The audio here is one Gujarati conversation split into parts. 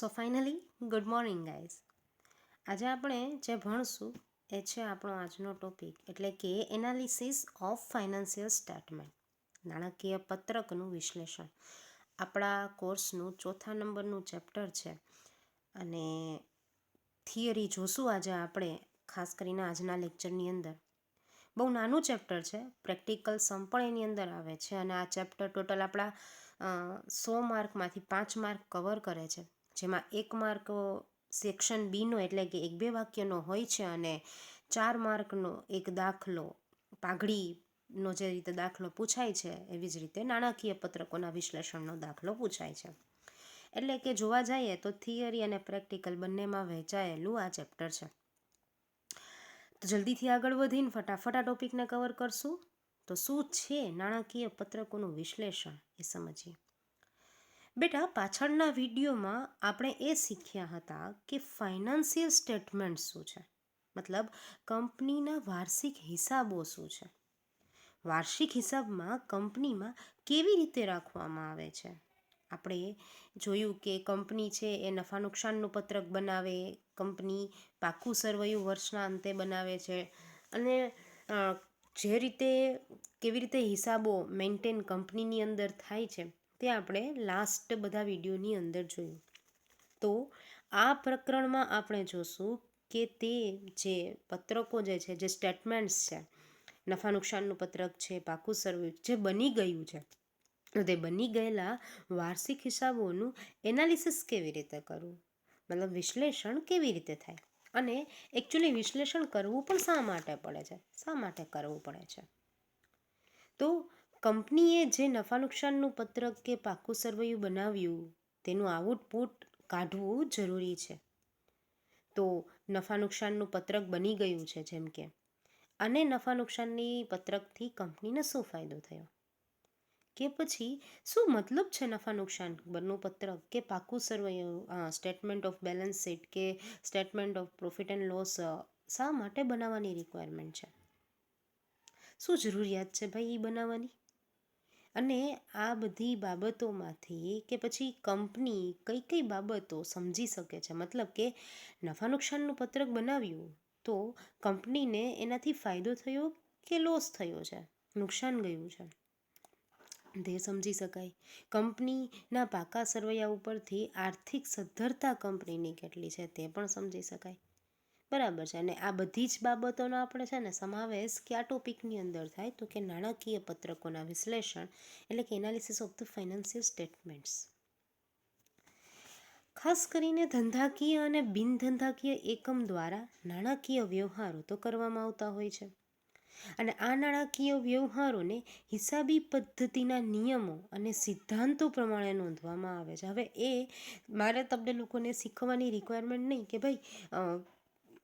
So finally good morning guys આજે આપણે જે ભણશું એ છે આપણો આજનો ટોપિક એટલે કે એનાલિસિસ ઓફ ફાઇનાન્શિયલ સ્ટેટમેન્ટ નાણાકીય પત્રકનું વિશ્લેષણ. આપણા કોર્સનું ચોથા નંબરનું ચેપ્ટર છે. અને થિયરી જોશું આજે આપણે, ખાસ કરીને આજના લેક્ચરની અંદર. બહુ નાનું ચેપ્ટર છે પ્રેક્ટિકલ સમ પણ એની અંદર આવે છે. અને આ ચેપ્ટર ટોટલ આપણા સો માર્કમાંથી પાંચ માર્ક કવર કરે છે. જેમાં એક માર્ક સેક્શન બીનો એટલે કે એક બે વાક્યનો હોય છે અને ચાર માર્કનો એક દાખલો પાઘડીનો જે રીતે દાખલો પૂછાય છે, એવી જ રીતે નાણાકીય પત્રકોના વિશ્લેષણનો દાખલો પૂછાય છે. એટલે કે જોવા જઈએ તો થિયરી અને પ્રેક્ટિકલ બંનેમાં વહેંચાયેલું આ ચેપ્ટર છે. તો જલ્દીથી આગળ વધીને ફટાફટ આ ટોપિકને કવર કરશું. તો શું છે નાણાકીય પત્રકોનું વિશ્લેષણ એ સમજીએ. બેટા, પાછળના વિડીયોમાં આપણે એ શીખ્યા હતા કે ફાઇનાન્સિયલ સ્ટેટમેન્ટ શું છે? મતલબ કંપનીના વાર્ષિક હિસાબો શું છે? વાર્ષિક હિસાબમાં કંપનીમાં કેવી રીતે રાખવામાં આવે છે? આપણે જોયું કે કંપની છે એ નફા નુકસાનનું પત્રક બનાવે, કંપની પાકું સરવૈયું વર્ષના અંતે બનાવે છે અને જે રીતે, કેવી રીતે હિસાબો મેન્ટેન કંપનીની અંદર થાય છે તે આપણે લાસ્ટ બધા વિડીયોની અંદર જોયું. તો આ પ્રકરણમાં આપણે જોશું કે તે જે પત્રકો જે છે, જે સ્ટેટમેન્ટ્સ છે, નફા નુકસાનનું પત્રક છે, પાકું સર્વે જે બની ગયું છે, તે બની ગયેલા વાર્ષિક હિસાબોનું એનાલિસિસ કેવી રીતે કરવું? મતલબ વિશ્લેષણ કેવી રીતે થાય? અને એકચ્યુઅલી વિશ્લેષણ કરવું પણ શા માટે પડે છે? શા માટે કરવું પડે છે? તો કંપનીએ જે નફા નુકસાનનું પત્રક કે પાકું સરવૈયું બનાવ્યું, તેનું આઉટપુટ કાઢવું જરૂરી છે. તો નફા નુકસાનનું પત્રક બની ગયું છે જેમ કે, અને નફા નુકસાનની પત્રકથી કંપનીને શું ફાયદો થયો? કે પછી શું મતલબ છે નફા નુકસાન? બનનું પત્રક કે પાકું સરવૈયું સ્ટેટમેન્ટ ઓફ બેલેન્સ શીટ કે statement of profit and loss શા માટે બનાવવાની રિક્વાયરમેન્ટ છે? શું જરૂરિયાત છે ભાઈ એ બનાવવાની? અને આ બધી બાબતોમાંથી કે પછી કંપની કઈ કઈ બાબતો સમજી શકે છે? મતલબ કે નફા નુકસાનનું પત્રક બનાવ્યું તો કંપનીને એનાથી ફાયદો થયો કે લોસ થયો છે? નુકસાન ગયું છે. તે સમજી શકાય. કંપનીના પાકા સરવૈયા ઉપરથી આર્થિક સદ્ધરતા કંપનીની કેટલી છે તે પણ સમજી શકાય. બરાબર છે. અને આ બધી જ બાબતોનો આપણે છે ને સમાવેશ કયા ટોપિકની અંદર થાય? તો કે નાણાકીય પત્રકોના વિશ્લેષણ એટલે કે analysis of the financial statements ખાસ કરીને ધંધાકીય અને બિનધંધાકીય એકમ દ્વારા નાણાકીય વ્યવહારો તો કરવામાં આવતા હોય છે. અને આ નાણાકીય વ્યવહારોને હિસાબી પદ્ધતિના નિયમો અને સિદ્ધાંતો પ્રમાણે નોંધવામાં આવે છે. હવે એ મારે તમને લોકોને શીખવાની રિક્વાયરમેન્ટ નહીં કે ભાઈ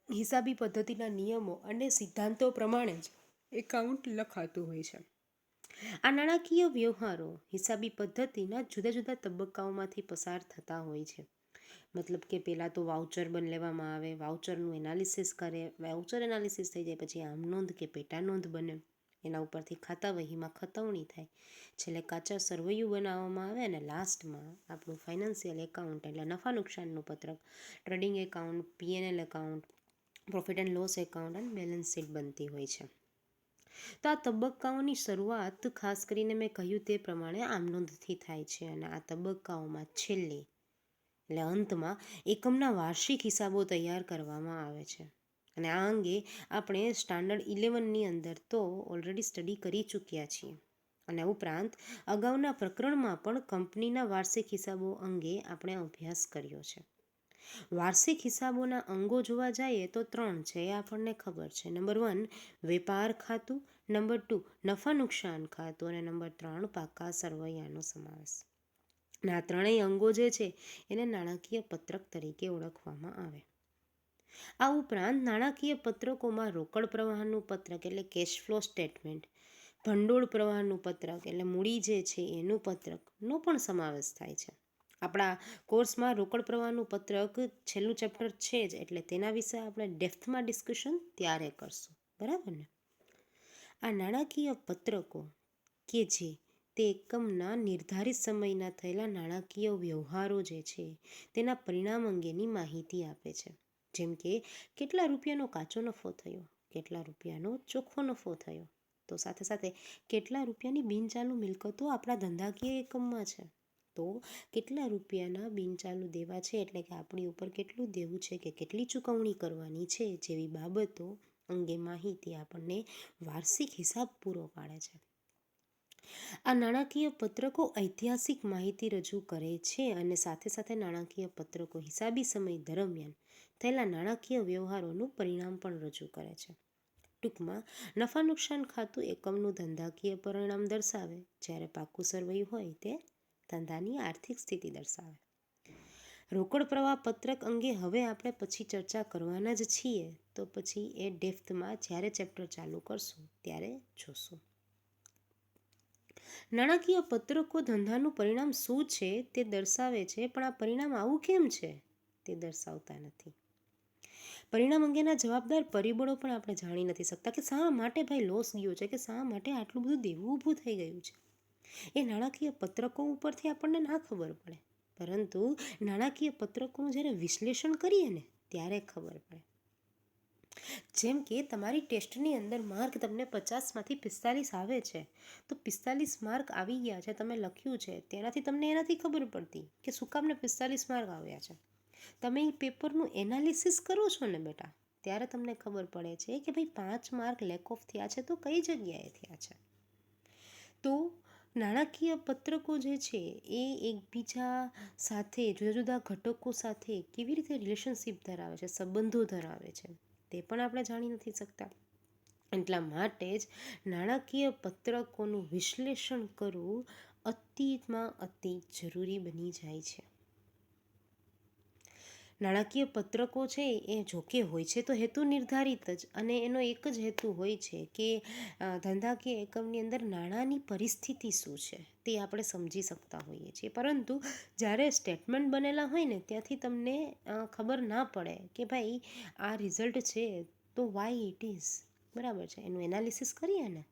હિસાબી પદ્ધતિના નિયમો અને સિદ્ધાંતો પ્રમાણે જ એકાઉન્ટ લખાતું હોય છે. આ નાણાકીય વ્યવહારો હિસાબી પદ્ધતિના જુદા જુદા તબક્કાઓમાંથી પસાર થતા હોય છે. મતલબ કે પહેલાં તો વાઉચર બન લેવામાં આવે, વાઉચરનું એનાલિસિસ કરે, વાઉચર એનાલિસિસ થઈ જાય, પછી આમ નોંધ કે પેટા નોંધ બને. એના ઉપરથી ખાતા વહીમાં ખતવણી થાય. છેલ્લે કાચા સરવૈયું બનાવવામાં આવે અને લાસ્ટમાં આપણું ફાઇનાન્શિયલ એકાઉન્ટ એટલે નફા નુકસાનનું પત્રક, trading account PNL account profit and loss account અને બેલેન્સ શીટ બનતી હોય છે. તો આ તબક્કાઓની શરૂઆત, ખાસ કરીને મેં કહ્યું તે પ્રમાણે આમ નોંધથી થાય છે અને આ તબક્કાઓમાં છેલ્લે એટલે અંતમાં એકમના વાર્ષિક હિસાબો તૈયાર કરવામાં આવે છે. અને આ અંગે આપણે સ્ટાન્ડર્ડ ઇલેવનની અંદર તો ઓલરેડી સ્ટડી કરી ચૂક્યા છીએ. અને ઉપરાંત અગાઉના પ્રકરણમાં પણ કંપનીના વાર્ષિક હિસાબો અંગે આપણે અભ્યાસ કર્યો છે. વાર્ષિક હિસાબોના અંગો જોવા જઈએ તો ત્રણ છે, એ આપણને ખબર છે. નંબર વન, વેપાર ખાતું. નંબર ટુ, નફા નુકસાન ખાતું. અને નંબર ત્રણ, પાકા સરવૈયાનો સમાવેશ. આ ત્રણેય અંગો જે છે, એને નાણાકીય પત્રક તરીકે ઓળખવામાં આવે. આ ઉપરાંત નાણાકીય પત્રકોમાં રોકડ પ્રવાહનું પત્રક એટલે કેશ ફ્લો સ્ટેટમેન્ટ ભંડોળ પ્રવાહનું પત્રક એટલે મૂડી જે છે, એનું પત્રકનો પણ સમાવેશ થાય છે. આપણા કોર્સમાં રોકડ પ્રવાહનું પત્રક છેલ્લું ચેપ્ટર છે જ, એટલે તેના વિશે આપણે ડેપ્થમાં ડિસ્કશન ત્યારે કરશું. બરાબર ને? આ નાણાકીય પત્રકો કે જે તે એકમના નિર્ધારિત સમયના થયેલા નાણાકીય વ્યવહારો જે છે, તેના પરિણામ અંગેની માહિતી આપે છે. જેમ કે, કેટલા રૂપિયાનો કાચો નફો થયો, કેટલા રૂપિયાનો ચોખ્ખો નફો થયો, તો સાથે સાથે કેટલા રૂપિયાની બિનચાલુ મિલકતો આપણા ધંધાકીય એકમમાં છે. તો કેટલા રૂપિયાના બિનચાલુ દેવા છે? એટલે કે આપણી ઉપર કેટલું દેવું છે કે કેટલી ચૂકવણી કરવાની છે જેવી બાબતો અંગે માહિતી આપણને વાર્ષિક હિસાબ પૂરો પાડે છે. આ નાણાકીય પત્રકો ઐતિહાસિક માહિતી રજૂ કરે છે અને સાથે સાથે નાણાકીય પત્રકો હિસાબી સમય દરમિયાન થયેલા નાણાકીય વ્યવહારોનું પરિણામ પણ રજૂ કરે છે. ટૂંકમાં, નફા નુકસાન ખાતું એકમનું ધંધાકીય પરિણામ દર્શાવે. જ્યારે પાકું સરવૈયું હોય તે ધંધાની આર્થિક સ્થિતિ દર્શાવે. રોકડ પ્રવાહ પત્રક અંગે હવે આપણે પછી ચર્ચા કરવાના જ છીએ, તો પછી એ ડેપ્થમાં જ્યારે ચેપ્ટર ચાલુ કરશું, ત્યારે જોશું. નાણાકીય પત્રકો ધંધાનું પરિણામ શું છે તે દર્શાવે છે, પણ આ પરિણામ આવું કેમ છે તે દર્શાવતા નથી. પરિણામ અંગેના જવાબદાર પરિબળો પણ આપણે જાણી નથી શકતા કે શા માટે ભાઈ લોસ ગયો છે, કે શા માટે આટલું બધું દેવું ઊભું થઈ ગયું છે. એ નાણાકીય પત્રકો ઉપરથી આપણને ના ખબર પડે. પરંતુ નાણાકીય પત્રકોનું જ્યારે વિશ્લેષણ કરીએ ને, ત્યારે ખબર પડે. જેમ કે તમારી ટેસ્ટની અંદર માર્ક તમને પચાસમાંથી પિસ્તાલીસ આવે છે, તો પિસ્તાલીસ માર્ક આવી ગયા છે, તમે લખ્યું છે, તેનાથી તમને એનાથી ખબર પડતી કે શું કામને પિસ્તાલીસ માર્ક આવ્યા છે. તમે એ પેપરનું એનાલિસિસ કરો છો ને બેટા, ત્યારે તમને ખબર પડે છે કે ભાઈ પાંચ માર્ક લેક ઓફ થયા છે, તો કઈ જગ્યાએ થયા છે? તો નાણાકીય પત્રકો જે છે, એ એકબીજા સાથે, જુદા જુદા ઘટકો સાથે કેવી રીતે રિલેશનશિપ ધરાવે છે, સંબંધો ધરાવે છે, તે પણ આપણે જાણી નથી શકતા. એટલા માટે જ નાણાકીય પત્રકોનું વિશ્લેષણ કરવું અતિમાં અતિ જરૂરી બની જાય છે. નાણાકીય પત્રકો છે એ જોકે હોય છે, તો હેતુ નિર્ધારિત જ અને એનો એક જ હેતુ હોય છે કે ધંધાકીય એકમની અંદર નાણાંની પરિસ્થિતિ શું છે તે આપણે સમજી શકતા હોઈએ છીએ. પરંતુ જ્યારે સ્ટેટમેન્ટ બનેલા હોય ને ત્યાંથી તમને ખબર ના પડે કે ભાઈ આ રિઝલ્ટ છે તો વાય ઇટ ઇઝ બરાબર છે? એનું એનાલિસિસ કરીએ ને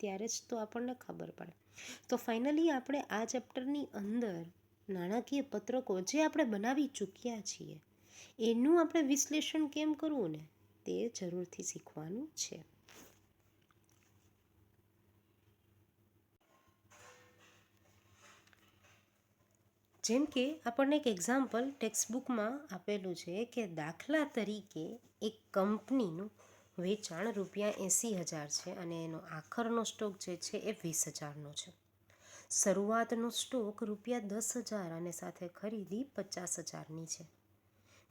ત્યારે જ તો આપણને ખબર પડે. તો ફાઇનલી આપણે આ ચેપ્ટરની અંદર નાણાકીય પત્રકો જે આપણે બનાવી ચૂક્યા છીએ એનું આપણે વિશ્લેષણ કેમ કરવું ને? તે જરૂરથી શીખવાનું છે. જેમ કે આપણને એક એક્ઝામ્પલ ટેક્સ્ટબુકમાં આપેલું છે કે દાખલા તરીકે એક કંપનીનું વેચાણ રૂપિયા એંસી હજાર છે અને એનો આખરનો સ્ટોક જે છે એ વીસ હજારનો છે. શરૂઆતનો સ્ટોક રૂપિયા દસ હજાર અને સાથે ખરીદી પચાસ હજારની છે.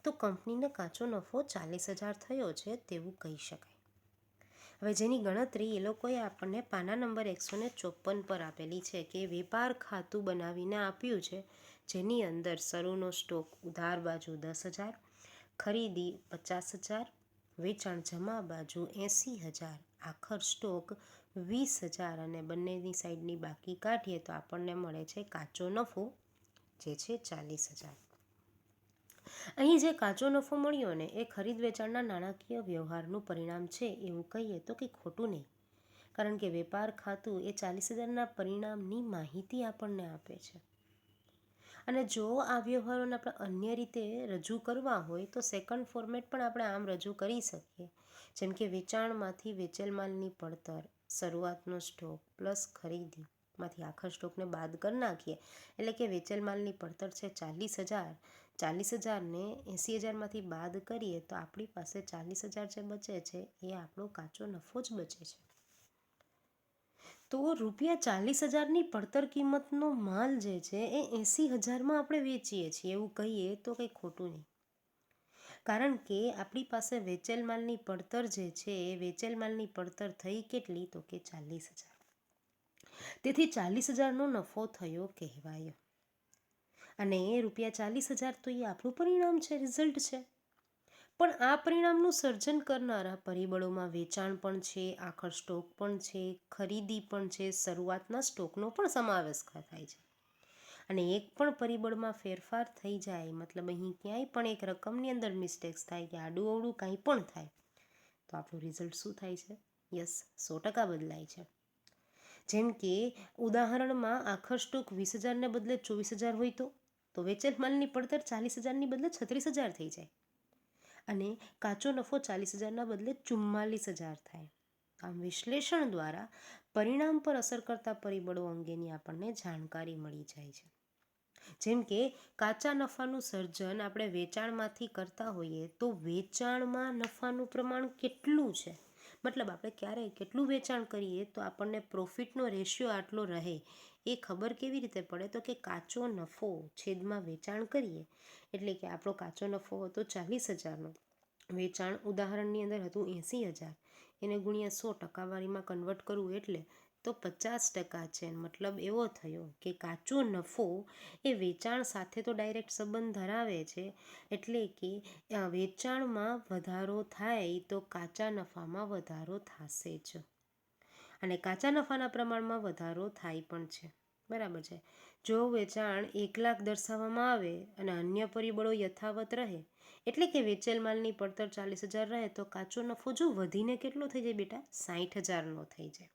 તો કંપનીને કાચો નફો ચાલીસ હજાર થયો છે તેવું કહી શકાય. હવે જેની ગણતરી એ લોકોએ આપણને પાના નંબર એકસો ને ચોપન પર આપેલી છે કે વેપાર ખાતું બનાવીને આપ્યું છે, જેની અંદર શરૂનો સ્ટોક ઉધાર બાજુ દસ હજાર, ખરીદી પચાસ હજાર, વેચાણ જમા બાજુ એંસી હજાર, આખર સ્ટોક વીસ હજાર અને બંનેની સાઈડની બાકી કાઢીએ તો આપણને મળે છે કાચો નફો જે છે ચાલીસ હજાર. અહીં જે કાચો નફો મળ્યો ને એ ખરીદ વેચાણના નાણાકીય વ્યવહારનું પરિણામ છે એવું કહીએ તો કંઈ ખોટું નહીં. કારણ કે વેપાર ખાતું એ ચાલીસ હજારના પરિણામની માહિતી આપણને આપે છે. અને જો આ વ્યવહારોને આપણે અન્ય રીતે રજૂ કરવા હોય તો સેકન્ડ ફોર્મેટ પણ આપણે આમ રજૂ કરી શકીએ. જેમ કે વેચાણમાંથી વેચેલ માલની પડતર, શરૂઆતનો સ્ટોક પ્લસ ખરીદીમાંથી આખર સ્ટોકને બાદ કરી નાખીએ. એટલે કે વેચેલ માલની પડતર છે ચાલીસ હજાર. ચાલીસ હજારને એંસી હજારમાંથી બાદ કરીએ તો આપણી પાસે ચાલીસ હજાર જે બચે છે એ આપણો કાચો નફો જ બચે છે. તો રૂપિયા ચાલીસ હજારની પડતર કિંમતનો માલ જે છે એ એંસી હજારમાં આપણે વેચીએ છીએ એવું કહીએ તો કંઈ ખોટું નહીં. કારણ કે આપણી પાસે વેચેલ માલની પડતર જે છે એ વેચેલ માલની પડતર થઈ કેટલી તો કે ચાલીસ હજાર. તેથી ચાલીસ હજારનો નફો થયો કહેવાય. અને એ રૂપિયા ચાલીસ હજાર તો એ આપણું પરિણામ છે રિઝલ્ટ છે. પણ આ પરિણામનું સર્જન કરનારા પરિબળોમાં વેચાણ પણ છે, આખર સ્ટોક પણ છે, ખરીદી પણ છે, શરૂઆતના સ્ટોકનો પણ સમાવેશ થાય છે. અને એક પણ પરિબળમાં ફેરફાર થઈ જાય, મતલબ અહીં ક્યાંય પણ એક રકમની અંદર મિસ્ટેક્સ થાય કે આડું અવડું કાંઈ પણ થાય, તો આપણું રિઝલ્ટ શું થાય છે? યસ સો ટકા બદલાય છે. જેમ કે, ઉદાહરણમાં આખર સ્ટોક વીસ હજારને બદલે ચોવીસ હજાર હોય તો? તો વેચેલ માલની પડતર ચાલીસ હજારની બદલે છત્રીસ હજાર થઈ જાય. અને કાચો નફો ચાલીસ હજારના બદલે ચુમ્માલીસ હજાર થાય. આમ વિશ્લેષણ દ્વારા પરિણામ પર અસર કરતા પરિબળો અંગેની આપણને જાણકારી મળી જાય છે. જેમ કે, કાચા નફાનું સર્જન આપણે વેચાણમાંથી કરતા હોઈએ તો વેચાણમાં નફાનું પ્રમાણ કેટલું છે? મતલબ આપણે ક્યારે કેટલું વેચાણ કરીએ તો આપણને પ્રોફિટનો રેશિયો આટલો રહે, એ ખબર કેવી રીતે પડે? તો કે કાચો નફો છેદમાં વેચાણ કરીએ. એટલે કે આપણો કાચો નફો હતો ચાલીસ હજારનો. વેચાણ ઉદાહરણની અંદર હતું એંસી હજાર. એને ગુણ્યા સો ટકાવારીમાં કન્વર્ટ કરવું એટલે તો પચાસ ટકા છે. મતલબ એવો થયો કે કાચો નફો એ વેચાણ સાથે તો ડાયરેક્ટ સંબંધ ધરાવે છે. એટલે કે વેચાણમાં વધારો થાય તો કાચા નફામાં વધારો થશે જ. અને કાચા નફાના પ્રમાણમાં વધારો થાય પણ છે. બરાબર છે. જો વેચાણ એક લાખ દર્શાવવામાં આવે અને અન્ય પરિબળો યથાવત રહે, એટલે કે વેચેલ માલની પડતર ચાલીસ હજાર રહે, તો કાચો નફો જો વધીને કેટલો થઈ જાય બેટા? સાઠ હજારનો થઈ જાય.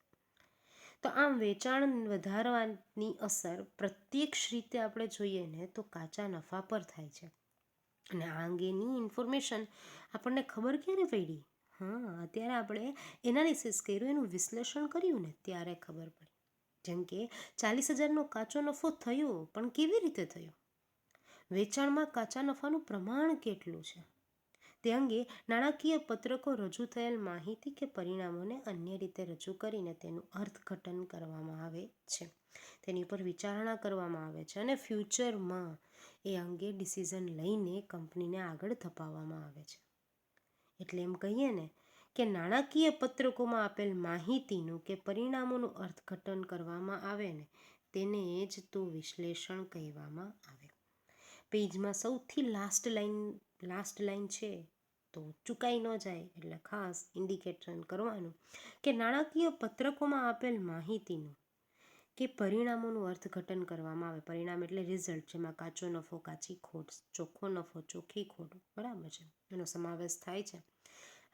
તો આમ વેચાણ વધારવાની અસર પ્રત્યક્ષ રીતે આપણે જોઈએ ને તો કાચા નફા પર થાય છે. અને આ અંગેની ઇન્ફોર્મેશન આપણને ખબર ક્યારે પડી? હા, અત્યારે આપણે એનાલિસિસ કર્યું, એનું વિશ્લેષણ કર્યું ને ત્યારે ખબર પડી. જેમ કે ચાલીસ હજારનો કાચો નફો થયો, પણ કેવી રીતે થયો? વેચાણમાં કાચા નફાનું પ્રમાણ કેટલું છે? તે અંગે નાણાકીય પત્રકો રજૂ થયેલ માહિતી કે પરિણામોને અન્ય રીતે રજૂ કરીને તેનું અર્થઘટન કરવામાં આવે છે. તેની ઉપર વિચારણા કરવામાં આવે છે અને ફ્યુચરમાં એ અંગે ડિસિઝન લઈને કંપનીને આગળ ધપાવવામાં આવે છે. એટલે એમ કહીએ ને કે નાણાકીય પત્રકોમાં આપેલ માહિતીનું કે પરિણામોનું અર્થઘટન કરવામાં આવે ને તેને જ તો વિશ્લેષણ કહેવામાં આવે. પેજમાં સૌથી લાસ્ટ લાઈન લાસ્ટ લાઇન છે તો ચૂકાઈ ન જાય એટલે ખાસ ઇન્ડિકેશન કરવાનું કે નાણાકીય પત્રકોમાં આપેલ માહિતીનું કે પરિણામોનું અર્થઘટન કરવામાં આવે. પરિણામ એટલે રિઝલ્ટ જેમાં કાચો નફો, કાચી ખોટ, ચોખ્ખો નફો, ચોખ્ખી ખોટ, બરાબર છે? એનો સમાવેશ થાય છે.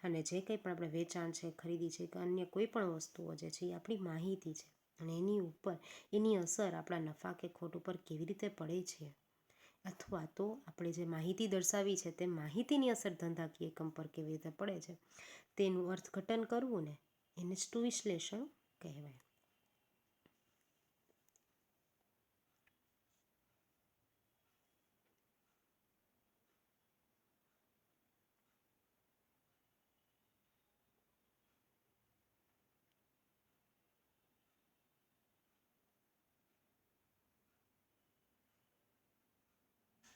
અને જે કંઈ પણ આપણે વેચાણ છે, ખરીદી છે કે અન્ય કોઈ પણ વસ્તુઓ જે છે એ આપણી માહિતી છે. અને એની ઉપર, એની અસર આપણા નફા કે ખોટ ઉપર કેવી રીતે પડે છે? અથવા તો આપણે જે માહિતી દર્શાવી છે તે માહિતીની અસર ધંધાકીય એકમ પર કેવી રીતે પડે છે તેનું અર્થઘટન કરવું ને એને જ વિશ્લેષણ કહેવાય.